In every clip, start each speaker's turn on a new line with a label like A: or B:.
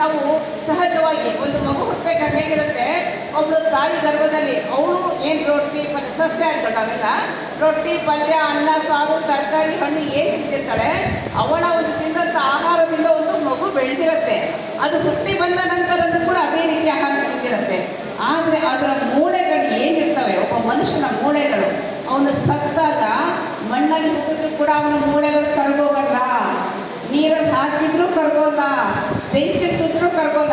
A: ನಾವು ಸಹಜವಾಗಿ ಒಂದು ಮಗು ಹುಟ್ಟಬೇಕಾದ್ರೆ ಹೇಗಿರುತ್ತೆ? ಒಬ್ಳು ತಾಯಿ ಗರ್ಭದಲ್ಲಿ, ಅವಳು ಏನು ರೊಟ್ಟಿ ಪಲ್ಯ ಸಸ್ಯ ನಾವೆಲ್ಲ ರೊಟ್ಟಿ ಪಲ್ಯ ಅನ್ನ, ಸಾರು, ತರಕಾರಿ, ಹಣ್ಣು ಏನು ತಿಂತಿರ್ತಾಳೆ ಅವಳ ಒಂದು ತಿಂದಂಥ ಆಹಾರದಿಂದ ಒಂದು ಮಗು ಬೆಳೆದಿರುತ್ತೆ. ಅದು ಹುಟ್ಟಿ ಬಂದ ನಂತರನೂ ಕೂಡ ಅದೇ ರೀತಿ ಆಹಾರ ತಿಂದಿರುತ್ತೆ. ಆದರೆ ಅದರ ಮೂಳೆಗಳು ಏನಿರ್ತವೆ? ಒಬ್ಬ ಮನುಷ್ಯನ ಮೂಳೆಗಳು. ಅವನು ಸತ್ತಾಗ ಮಣ್ಣಲ್ಲಿ ಹೋಗಿದ್ರು ಕೂಡ ಅವನ ಮೂಳೆಗಳು ಕರ್ಗೋಗಲ್ಲ. ನೀರಲ್ಲಿ ಹಾಕಿದ್ರು ಕರ್ಗೋಲ್ಲ. ಬೆಂಕಿ ಸುಟ್ಟರು ಕರ್ಗೋಲ್ಲ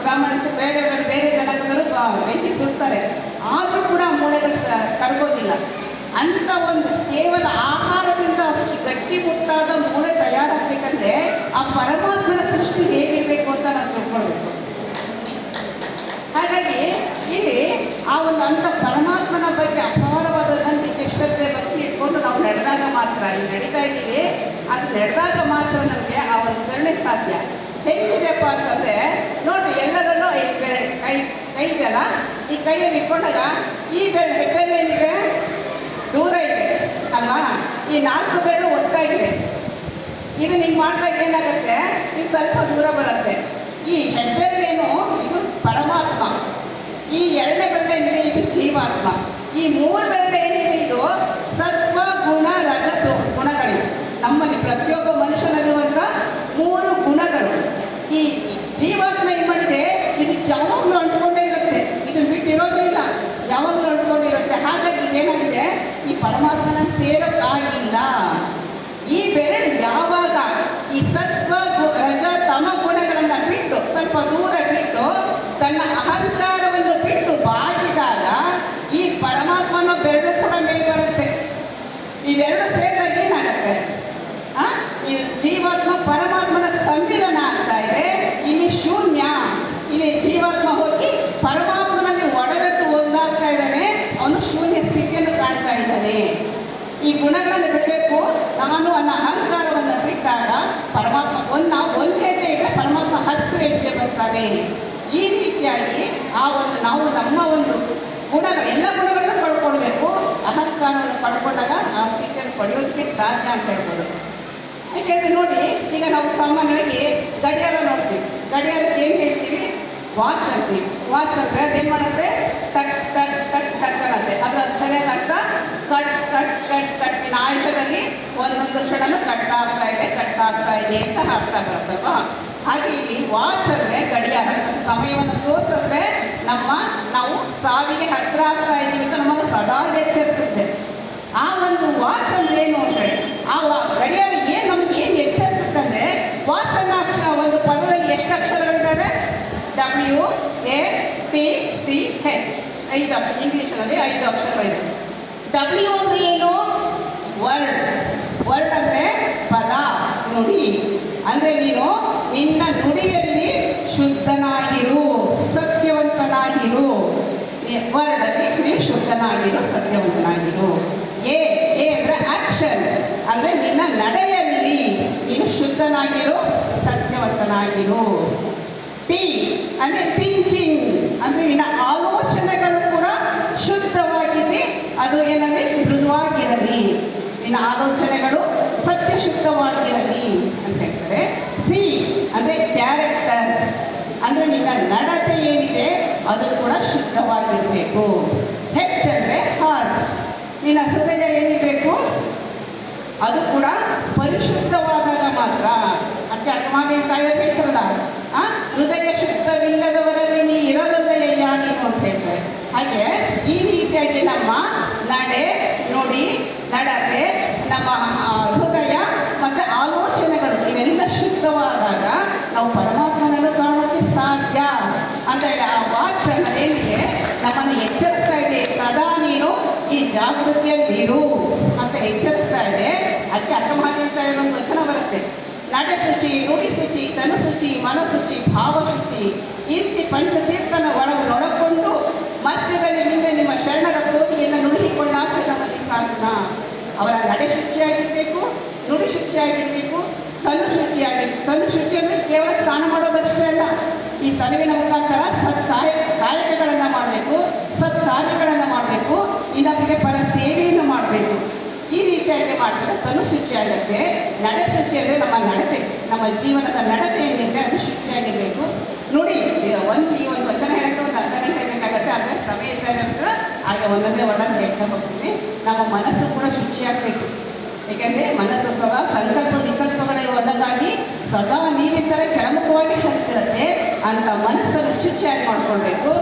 A: ಬ್ರಾಹ್ಮಣರು ಬೇರೆ ಬೇರೆ ಜನಾಂಗದವರು ಬ- ಬೆಂಕಿ ಸುಡ್ತಾರೆ. ಆದರೂ ಕೂಡ ಮೂಳೆಗಳು ಕರ್ಗೋದಿಲ್ಲ. ಅಂತ ಒಂದು ಕೇವಲ ಆಹಾರದಿಂದ ಅಷ್ಟು ಗಟ್ಟಿಮುಟ್ಟಾದ ಮೂಳೆ ತಯಾರಾಗಬೇಕಂದ್ರೆ ಆ ಪರಮಾತ್ಮನ ಸೃಷ್ಟಿ ಹೇಗಿರಬೇಕು ಅಂತ ನಾವು ತಿಳ್ಕೊಳ್ಬೇಕು. ಹಾಗಾಗಿ ಇಲ್ಲಿ ಆ ಒಂದು ಅಂಥ ಪರಮಾತ್ಮನ ಬಗ್ಗೆ ಅಪಾರವಾದ ನಂಬಿಕೆ, ಶ್ರದ್ಧೆ ಬಗ್ಗೆ ಇಟ್ಕೊಂಡು ನಾವು ನಡೆದಾಗ ಮಾತ್ರ, ಇಲ್ಲಿ ನಡೀತಾ ಇದ್ದೀವಿ. ಅದು ನಡೆದಾಗ ಮಾತ್ರ ನಮಗೆ ಆ ಒಂದು ಕರುಣೆ ಸಾಧ್ಯ. ಅಂತಂದರೆ ನೋಡ್ರಿ, ಎಲ್ಲರಲ್ಲೂ ಐದು ಬೆರಳು ಕೈ ಕೈ ಇದೆಯಲ್ಲ ಈ ಕೈಯಲ್ಲಿ ಇಟ್ಕೊಂಡಾಗ ಈ ಬೆರಳು ಹೆಬ್ಬೆರಳು ಏನಿದೆ ದೂರ ಇದೆ, ಅಲ್ವಾ? ಈ ನಾಲ್ಕು ಬೆರಳು ಒಟ್ಟಾಗಿದೆ. ಇದು ನೀವು ಮಾಡಿದಾಗ ಏನಾಗುತ್ತೆ? ಇದು ಸ್ವಲ್ಪ ದೂರ ಬರುತ್ತೆ. ಈ ಹೆಬ್ಬೆರಳೇನು, ಇದು ಪರಮಾತ್ಮ. ಈ ಎರಡನೇ ಬೆರಳು ಏನಿದೆ ಇದು ಜೀವಾತ್ಮ. ಈ ಮೂರು ಬೆರಳು ಏನಿದೆ ಇದು ಸತ್ವ ಗುಣ ರಜತ ಗುಣಗಳಿವೆ ನಮ್ಮಲ್ಲಿ ಪ್ರತಿಯೊಬ್ಬ ಮನುಷ್ಯನಲ್ಲಿರುವಂಥ ಮೂರು ಗುಣಗಳು ಈ ಜೀವಾತ್ಮ ಏನು ಮಾಡಿದೆ ಇದು ಯಾವಾಗಲೂ ಅಂಟ್ಕೊಂಡೇ ಇರುತ್ತೆ ಇದು ಬಿಟ್ಟಿರೋದಿಲ್ಲ ಯಾವಾಗಲೂ ಅಂಟ್ಕೊಂಡಿರುತ್ತೆ ಹಾಗಾಗಿ ಏನಾಗಿದೆ ಈ ಪರಮಾತ್ಮನ ಸೇರೋಕ್ಕಾಗಿಲ್ಲ ಈ ಬೆರಳು ಯಾವಾಗ ಈ ಸತ್ವ ಗು- ರಜ ತಮ ಗುಣಗಳನ್ನು ಬಿಟ್ಟು ಸ್ವಲ್ಪ ದೂರ ಬಿಟ್ಟು ತನ್ನ ಅಹಂಕಾರವನ್ನು ಬಿಟ್ಟು ಬಾಗಿದಾಗ ಈ ಪರಮಾತ್ಮನ ಬೆರಳು ಕೂಡ ಮೇಲೆ ಬರುತ್ತೆ ಇವೆರಡು ಸೇರಿದಾಗ ಏನಾಗುತ್ತೆ? ಆ? ಜೀವಾತ್ಮ ಪರಮಾತ್ಮನ ಸಮ್ಮಿಲನ ಆಗ್ತಾ ಇದೆ. ಇಲ್ಲಿ ಶೂನ್ಯ. ಇಲ್ಲಿ ಜೀವಾತ್ಮ ಹೋಗಿ ಪರಮಾತ್ಮನಲ್ಲಿ ಒಡಗಟ್ಟು ಒಂದಾಗ್ತಾ ಇದ್ದಾನೆ. ಅವನು ಶೂನ್ಯ ಸ್ಥಿತಿಯನ್ನು ಕಾಣ್ತಾ ಇದ್ದಾನೆ. ಈ ಗುಣಗಳನ್ನು ಬಿಡಬೇಕು. ನಾನು ಅನ್ನ ಅಹಂಕಾರವನ್ನು ಬಿಟ್ಟಾಗ ಪರಮಾತ್ಮ ಒಂದು ನಾವು ಒಂದು ಹೆಜ್ಜೆ ಇಟ್ಟರೆ ಪರಮಾತ್ಮ ಹತ್ತು ಹೆಜ್ಜೆ ಬರ್ತಾನೆ. ಈ ರೀತಿಯಾಗಿ ಆ ಒಂದು ನಾವು ನಮ್ಮ ಒಂದು ಗುಣಗಳು, ಎಲ್ಲ ಗುಣಗಳನ್ನು ಪಡ್ಕೊಳ್ಬೇಕು ಅಹಂಕಾರವನ್ನು ಪಡ್ಕೊಂಡಾಗ ಆ ಸ್ಥಿತಿಯನ್ನು ಸಾಧ್ಯ ಅಂತ ಹೇಳ್ಬೋದು. ಯಾಕೆಂದರೆ ನೋಡಿ, ಈಗ ನಾವು ಸಾಮಾನ್ಯವಾಗಿ ಗಡಿಯಾರ ನೋಡ್ತೀವಿ. ಗಡಿಯಾರಕ್ಕೆ ಏನು ಹೇಳ್ತೀವಿ? ವಾಚ್ ಅಂತೀವಿ. ವಾಚ್ ಅಂದರೆ ಅದೇನು ಮಾಡುತ್ತೆ? ಟಕ್ ಟಕ್ ಟಕ್ ಟಕ್ ಅನ್ನತ್ತೆ ಅದರ ಸರಿಯಾದ ಅರ್ಥ? Cut cut cut cut. ನಿನ್ನ ಆಯುಷ್ಯದಲ್ಲಿ ಒಂದೊಂದು ಕ್ಷಣನೂ ಕಟ್ ಆಗ್ತಾ ಇದೆ, ಕಟ್ ಆಗ್ತಾ ಇದೆ ಅಂತ ಅರ್ಥ ಬರುತ್ತಲ್ವಾ ಹಾಗೆ ಇಲ್ಲಿ ವಾಚ್ ಅಂದರೆ ಗಡಿಯಾರ. ಸಮಯವನ್ನು ತೋರಿಸಿದ್ರೆ ನಮ್ಮ, ನಾವು ಸಾವಿಗೆ ಹತ್ತಿರ ಆಗ್ತಾ ಅಂತ ನಮ್ಮನ್ನು ಸದಾ ಎಚ್ಚರಿಸುತ್ತೆ ಆ ಒಂದು ವಾಚ್ ಅಂದ್ರೆ ಏನು ಅಂತೇಳಿ ಆ ವಾ- ಗಡಿಯಾರ ಏನು ನಮ್ಗೆ ಏನು ಎಚ್ಚರಿಸುತ್ತೆ ಅಂದರೆ ವಾಚ್ ಅನ್ನೋ ಅಕ್ಷರ ಒಂದು ಪದದಲ್ಲಿ ಎಷ್ಟು ಅಕ್ಷರಗಳಿದ್ದಾವೆ W A T C H ಐದು ಅಕ್ಷರ ಇಂಗ್ಲೀಷಲ್ಲಿ ಐದು ಅಕ್ಷರಗಳಿದೆ ಡಬ್ಲ್ಯೂ ಅಂದ್ರೆ ಏನು? ವರ್ಡ್ ವರ್ಡ್ ಅಂದರೆ ಪದ. ನುಡಿ. ಅಂದರೆ ನೀನು ನಿನ್ನ ನುಡಿಯಲ್ಲಿ ಶುದ್ಧನಾಗಿರು, ಸತ್ಯವಂತನಾಗಿರು. ವರ್ಡಲ್ಲಿ ನೀನು ಶುದ್ಧನಾಗಿರು, ಸತ್ಯವಂತನಾಗಿರು. ಎ ಎ ಅಂದರೆ ಆಕ್ಷನ್ ಅಂದರೆ ನಿನ್ನ ನಡೆಯಲ್ಲಿ ನೀನು ಶುದ್ಧನಾಗಿರು, ಸತ್ಯವಂತನಾಗಿರು ಟಿ ಅಂದರೆ ಥಿಂಕಿಂಗ್ ಅಂದರೆ ನಿನ್ನ ಆಲೋಚನೆಗಳು ಕೂಡ ಶುದ್ಧವಾಗಿರಲಿ ಅದು ಏನಲ್ಲಿ ಮೃದುವಾಗಿರಲಿ ನಿನ್ನ ಆಲೋಚನೆಗಳು ಸತ್ಯ ಶುದ್ಧವಾಗಿರಲಿ ಅಂತ ಹೇಳ್ತಾರೆ. ಸಿ ಅಂದರೆ ಕ್ಯಾರೆಕ್ಟರ್ ಅಂದರೆ ನಿನ್ನ ನಡತೆ ಏನಿದೆ, ಅದು ಕೂಡ ಶುದ್ಧವಾಗಿರಬೇಕು. ಹೆಚ್ಚಂದರೆ ಹಾರ್ಟ್ ನಿನ್ನ ಹೃದಯ ಏನಿರಬೇಕು? ಅದು ಕೂಡ ಪರಿಶುದ್ಧವಾದಾಗ ಮಾತ್ರ ಅದಕ್ಕೆ ಅಕ್ಕಮಾದೇವಿ ತಾಯಿಯವರು ಹೇಳ್ತಾರಲ್ಲ ಆ ಹೃದಯ ಶುದ್ಧವಿಲ್ಲದವರಲ್ಲಿ ನೀ ಇರಲಲ್ಲೇ ಯಾನೀನು ಅಂತ ಹೇಳ್ತಾರೆ ಹಾಗೆ ಈ ರೀತಿಯಾಗಿ ನಮ್ಮ ನಡೆ ನುಡಿ ನಡತೆ ನಮ್ಮ ಆ, ಹೃದಯ ಮತ್ತು ಆಲೋಚನೆಗಳು ಇವೆಲ್ಲ ಶುದ್ಧವಾದಾಗ ನಾವು ಪರಮಾತ್ಮನನ್ನು ಕಾಣೋಕ್ಕೆ ಸಾಧ್ಯ ಅಂತ ಹೇಳಿ ಆ ವಾಚ್ ಅನ್ನೋದೇನಿದೆ ನಮ್ಮನ್ನು ಎಚ್ಚರಿಸ್ತಾ ಇದೆ ಸದಾ ನೀನು ಈ ಜಾಗೃತಿಯಲ್ಲಿರು ಅಂತ ಎಚ್ಚರಿಸ್ತಾ ಇದೆ. ಅದಕ್ಕೆ ಅರ್ಥ ಮಾಡ್ತಾ ಒಂದು ವಚನ ಬರುತ್ತೆ. ಶುಚಿ ನುಡಿ ಶುಚಿ ತನು ಶುಚಿ ಮನಶುಚಿ ಭಾವಶುಚಿ ಕೀರ್ತಿ ಪಂಚತೀರ್ಥನ ಒಳಗೆ ನೊಳಕೊಂಡು ಮಧ್ಯದಲ್ಲಿ ನಿಂದೆ ನಿಮ್ಮ ಶರಣರ ಕೋವಿಯನ್ನು ನುಡಿಕೊಂಡ ನಮ್ಮಲ್ಲಿ ಕಾರಣ ಅವರ ನಡೆ ಶುಚಿಯಾಗಿರಬೇಕು ನುಡಿ ಶುಚಿಯಾಗಿರಬೇಕು ತನು ಶುಚಿಯಾಗಿ ತನು ಶುಚಿ ಅಂದರೆ ಕೇವಲ ಸ್ನಾನ ಮಾಡೋದಷ್ಟೇ ಅಲ್ಲ, ಈ ತನುವಿನ ಶುಚಿ ಆಗುತ್ತೆ ನಡೆ ಅಂದರೆ ನಮ್ಮ ನಡತೆ, ನಮ್ಮ ಜೀವನದ ನಡತೆ ಏನಿದೆ ಅದು ಶುಚಿಯಾಗಿರಬೇಕು ನೋಡಿ ಒಂದು ಈ ಒಂದು ವಚನ ಹೇಳಕ್ಕೆ ಒಂದು ಅರ್ಧ ಗಂಟೆ ಬೇಕಾಗುತ್ತೆ ಆದರೆ ಸಮಯ ಇರ್ತಾ ಇರುತ್ತೆ ಹಾಗೆ ಒಂದೊಂದೇ ಒಳಗೆ ಹೇಳ್ತಾ ಹೋಗ್ತೀನಿ. ನಮ್ಮ ಮನಸ್ಸು ಕೂಡ ಶುಚಿಯಾಗಬೇಕು. ಏಕೆಂದರೆ ಮನಸ್ಸು ಸದಾ ಸಂಕಲ್ಪ ವಿಕಲ್ಪಗಳಿಗೆ ಒಳಗಾಗಿ ಸದಾ ನೀರಿದ್ದರೆ ಕೆಳಮುಖವಾಗಿ ಹರಿತಿರುತ್ತೆ ಅಂತ ಮನಸ್ಸನ್ನು ಶುಚಿಯಾಗಿ ಮಾಡ್ಕೊಳ್ಬೇಕು.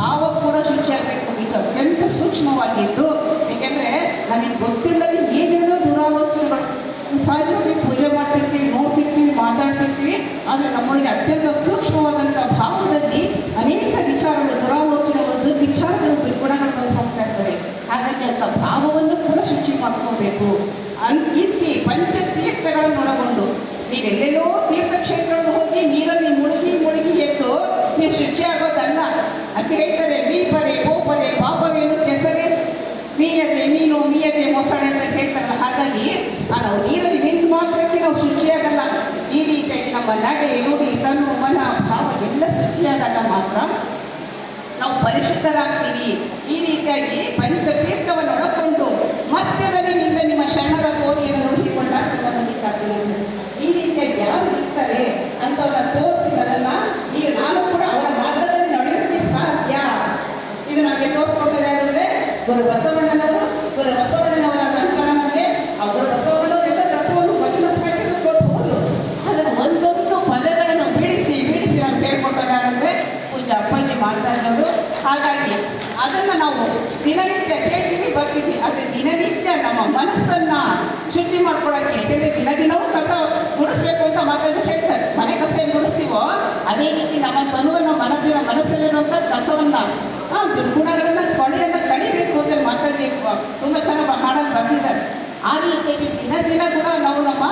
A: ಭಾವ ಕೂಡ ಶುಚಿಯಾಗಬೇಕು ಇದು ಅತ್ಯಂತ ಸೂಕ್ಷ್ಮವಾಗಿದ್ದು ಏಕೆಂದರೆ ನಮಗೆ ಗೊತ್ತಿಲ್ಲದೆ ಏನೇನೋ ದುರಾಲೋಚನೆಗಳು ಸಹಜವಾಗಿ ಪೂಜೆ ಮಾಡ್ತಿರ್ತೀವಿ ನೋಡ್ತಿರ್ತೀವಿ ಆದರೆ ನಮ್ಮೊಳಗೆ ಅತ್ಯಂತ ಸೂಕ್ಷ್ಮವಾದಂಥ ಭಾವದಲ್ಲಿ ಅನೇಕ ವಿಚಾರಗಳು ದುರಾಲೋಚನೆಗಳು ದುರ್ವಿಚಾರಗಳು ದುರ್ಗುಣಗಳು ಬಂದು ಹೋಗ್ತಾ ಇರ್ತವೆ. ಹಾಗಾಗಿ ಅಂತ ಭಾವವನ್ನು ಕೂಡ ಶುಚಿ ಮಾಡ್ಕೋಬೇಕು ಅನ್ ಪಂಚ ಪಂಚತೀರ್ಥಗಳನ್ನು ಒಳಗೊಂಡು ನೀವೆಲ್ಲೆಲ್ಲೋ ತೀರ್ಥಕ್ಷೇತ್ರಗಳು ಹೋಗಿ ನೀರಲ್ಲಿ ಮುಳುಗಿ ಮುಳುಗಿ ಎದ್ದು ನೀವು ಶುಚಿ ಆಗೋದಲ್ಲ ಅಂತ ಹೇಳ್ತಾರೆ ಮೀಪರೆ ಗೋಪರೆ ಪಾಪವೇನು ಕೆಸರೆ ಮೀಯದೆ ಮೀನು ಮೀಯದೆ ಮೊಸಳೆ ಅಂತ ಹೇಳ್ತಾರಲ್ಲ ಹಾಗಾಗಿ ಆ ನಾವು ನೀರಲ್ಲಿ ನಿಂತು ಮಾತ್ರಕ್ಕೆ ನಾವು ಶುಚಿಯಾಗಲ್ಲ ಈ ರೀತಿಯಾಗಿ ನಮ್ಮ ನಡೆ ನುಡಿ ತನು ಮನ ಭಾವ ಎಲ್ಲ ಶುಚಿಯಾದಾಗ ಮಾತ್ರ ನಾವು ಪರಿಶುದ್ಧರಾಗ್ತೀವಿ ಈ ರೀತಿಯಾಗಿ ಪಂಚತೀರ್ಥವನ್ನು ಹಾಗಾಗಿ ಅದನ್ನು ನಾವು ದಿನನಿತ್ಯ ಕೇಳ್ತೀವಿ, ಬರ್ತೀವಿ. ಆದರೆ ದಿನನಿತ್ಯ ನಮ್ಮ ಮನಸ್ಸನ್ನು ಶುದ್ಧಿ ಮಾಡ್ಕೊಳ್ಳೋಕ್ಕೆ ಯಾಕೆಂದರೆ ದಿನ ದಿನವೂ ಕಸ ಗುಡಿಸ್ಬೇಕು ಅಂತ ಮಾತಾಡಿ ಹೇಳ್ತಾರೆ. ಮನೆ ಕಸ ಏನು ಗುಡಿಸ್ತೀವೋ, ಅದೇ ರೀತಿ ನಮ್ಮ ತನುವನ್ನು, ಮನದಿನ ಮನಸ್ಸಲ್ಲಿರುವಂಥ ಕಸವನ್ನು, ಆ ದುರ್ಗುಣಗಳನ್ನು ಕೊಳೆಯನ್ನು ಕಳಿಬೇಕು ಅಂತ ಮಾತಾಡಬೇಕು ತುಂಬ ಚೆನ್ನಾಗಿ ಹಾಡಲ್ಲಿ ಬಂದಿದ್ದಾರೆ ಆ ರೀತಿಯಾಗಿ ದಿನ ದಿನ ಕೂಡ ನಾವು ನಮ್ಮ